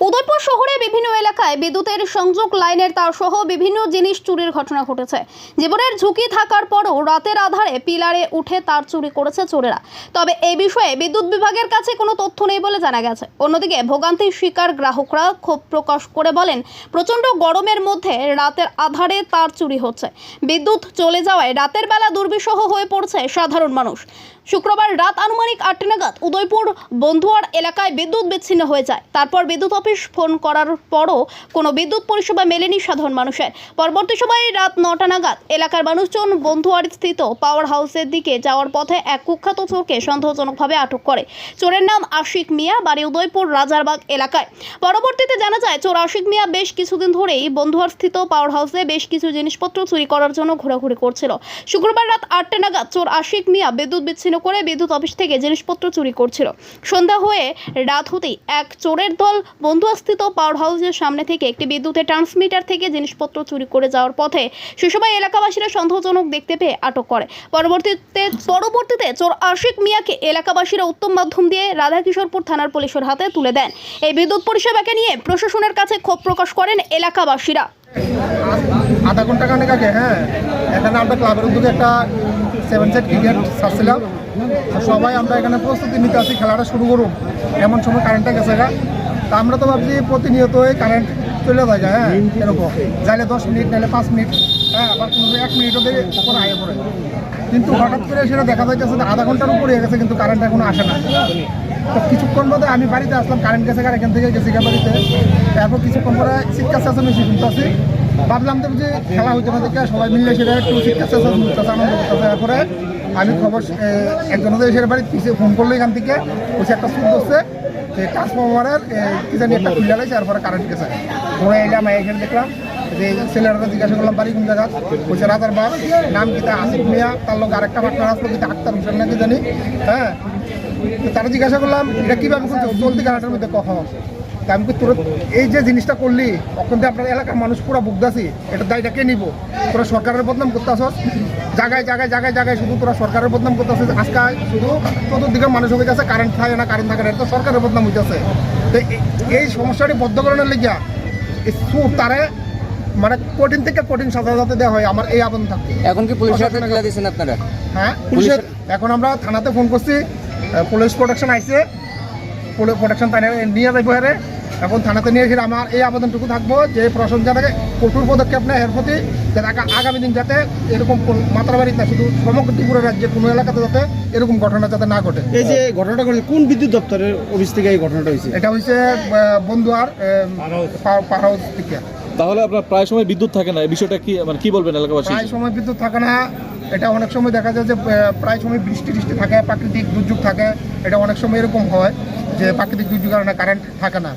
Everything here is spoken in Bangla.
উদয়পুর শহরে বিভিন্ন এলাকায় বিদ্যুতের সংযোগ লাইনের তার সহ বিভিন্ন জিনিস চুরির ঘটনা ঘটেছে। জীবনের ঝুঁকি থাকার পরও রাতের আধারে পিলারে উঠে তার চুরি করেছে চোরেরা। তবে এই বিষয়ে বিদ্যুৎ বিভাগের কাছে কোনো তথ্য নেই বলে জানা গেছে। অন্যদিকে ভোগান্তির শিকার গ্রাহকরা ক্ষোভ প্রকাশ করে বলেন, প্রচণ্ড গরমের মধ্যে রাতের আধারে তার চুরি হচ্ছে। বিদ্যুৎ চলে যাওয়ায় রাতের বেলা দুর্বিষহ হয়ে পড়ছে সাধারণ মানুষ। শুক্রবার রাত আনুমানিক আটটা নাগাদ উদয়পুর বন্ধুয়ার এলাকায় বিদ্যুৎ বিচ্ছিন্ন হয়ে যায়। তারপর বিদ্যুৎ অফিস ফোন করার পরও কোনো বিদ্যুৎ পরিষেবা মেলেনি সাধারণ মানুষের। পরবর্তী সময়ে রাত নটা নাগাদ এলাকার মানুষজন বন্ধুয়ার স্থিত পাওয়ার হাউসের দিকে যাওয়ার পথে এক কুখ্যাত চোরকে সন্দেহজনকভাবে আটক করে। চোরের নাম আশিক মিয়া, বাড়ি উদয়পুর, রাজারবাগ এলাকায়। পরবর্তীতে জানা যায়, চোর আশিক মিয়া বেশ কিছুদিন ধরেই বন্ধুয়ার স্থিত পাওয়ার হাউসে বেশ কিছু জিনিসপত্র চুরি করার জন্য ঘোরাঘুরি করছিল। শুক্রবার রাত আটটা নাগাদ চোর আশিক মিয়া বিদ্যুৎ বিচ্ছিন্ন করে বিদ্যুৎ অফিস থেকে জিনিসপত্র চুরি করছিল। সন্ধ্যা হয়ে রাত হতেই এক চোরের দল বন্ধুয়াস্থিত পাওয়ার হাউসের সামনে থেকে একটি বিদ্যুতের ট্রান্সমিটার থেকে জিনিসপত্র চুরি করে যাওয়ার পথে সে সময় এলাকাবাসীরা সন্দেহজনক দেখতে পেয়ে আটক করে। পরবর্তীতে পরবর্তীতে চোর আশিক মিয়াকে এলাকাবাসীরা উত্তম মাধ্যম দিয়ে রাধাকিশোরপুর থানার পুলিশের হাতে তুলে দেন। এই বিদ্যুৎ পরিষেবাকে নিয়ে প্রশাসনের কাছে ক্ষোভ প্রকাশ করেন এলাকাবাসীরা। আধা ঘণ্টা খানেক আগে হ্যাঁ। এখানে আমরা ক্লাবের উদ্যোগে একটা সেভেন সেট ক্রিকেট ছাড়ছিলাম। সবাই আমরা এখানে প্রস্তুতি নিতে আসি, খেলাটা শুরু করুন। এমন সময় কারেন্টটা গেছে আমরা তো ভাবছি প্রতিনিয়তই কারেন্ট চলে যায় হ্যাঁ এরকম। যাইলে দশ মিনিট নাহলে পাঁচ মিনিট হ্যাঁ আবার কোনো এক মিনিটও দিয়ে কখন আগে পড়ে। কিন্তু হঠাৎ করে সেটা দেখা যাইতেছে যে আধা ঘণ্টার উপরে গেছে, কিন্তু কারেন্ট এখনও আসে না। তো কিছুক্ষণ মধ্যে আমি বাড়িতে আসলাম কারেন্ট গেছে আর এখান থেকে গেছি বাড়িতে। তারপর কিছুক্ষণ পরে শিক্ষা বেশি শুনতে আসি ভাবলাম তো যে খেলা হইতে দেখে সবাই মিলে সেটা একটু শীতকাল চেঁচানো শুনতেছে আনন্দ করতেছে আমি খবর একজনদের এসে বাড়ি ফোন করল এখান থেকে। বসে একটা সুদ যে ট্রান্সফরমারের কি জানি একটা খুলে লাগছে তারপরে কারেন্ট গেছে। ঘুরে এলাম এখানে দেখলাম যে ছেলেরা জিজ্ঞাসা করলাম, বাড়ি কোন জায়গা? বলছে, রাজার বার নাম কি তা আসিফ মিয়া, তার লোক আরেকটা পার্টনার আসলো, কিন্তু আক্তার হোসেন নাকি জানি। হ্যাঁ? তারা জিজ্ঞাসা করলাম, এটা কীভাবে চলতি কারাটার মধ্যে কখ তা আমি তোরা এই যে জিনিসটা করলি তখন তো আপনার এলাকার মানুষ পুরো বুকদাসি এটা দায়টা কে নিব? তোরা সরকারের বদনাম করতেছস? জায়গায় জায়গায় জায়গায় জায়গায় শুধু তোরা সরকারের বদনাম করতেছিস আজকে শুধু চতুর্দিকের মানুষ হয়ে কারেন্ট থাকে না কারেন্ট থাকে না এটা তো সরকারের বদনাম হইতেছে। তো এই- সমস্যাটি বদ্ধকরণের লেগিয়া সুর তারে মানে কঠিন থেকে কঠিন সাজা যাতে দেওয়া হয় আমার এই আবেদন থাকবে। এখন কি পুলিশের হাতে তুলে দিয়েছেন আপনারা? হ্যাঁ? পুলিশের এখন আমরা থানাতে ফোন করছি পুলিশ প্রোটেকশন আইছে পুলিশ প্রোটেকশন তাই নিয়ে যাইব হ্যাঁ এখন থানাতে নিয়ে এসে আমার এই আবেদনটুকু থাকব যে প্রশাসন যাতে কঠোর পদক্ষেপ নেয় এর প্রতি যাতে আগা- আগামী দিন যাতে এরকম কোন- মাত্রাবাড়িতে না শুধু সমগ্র ত্রিপুরা রাজ্যের কোনো এলাকাতে যাতে এরকম ঘটনা যাতে না ঘটে। এই যে ঘটনাটা ঘটে কোন বিদ্যুৎ দপ্তরের অফিস থেকে এই ঘটনাটা হয়েছে? এটা হয়েছে বন্ধুয়ার পার হাউস থেকে। তাহলে আপনার প্রায় সময় বিদ্যুৎ থাকে না, এই বিষয়টা কি মানে কি বলবেন এলাকাবাসী? প্রায় সময় বিদ্যুৎ থাকে না, এটা অনেক সময় দেখা যায় যে প্রায় সময় বৃষ্টি টিষ্টি থাকে, প্রাকৃতিক দুর্যোগ থাকে, এটা অনেক সময় এরকম হয় যে, প্রাকৃতিক দুর্যোগের কারণে কারেন্ট থাকে না।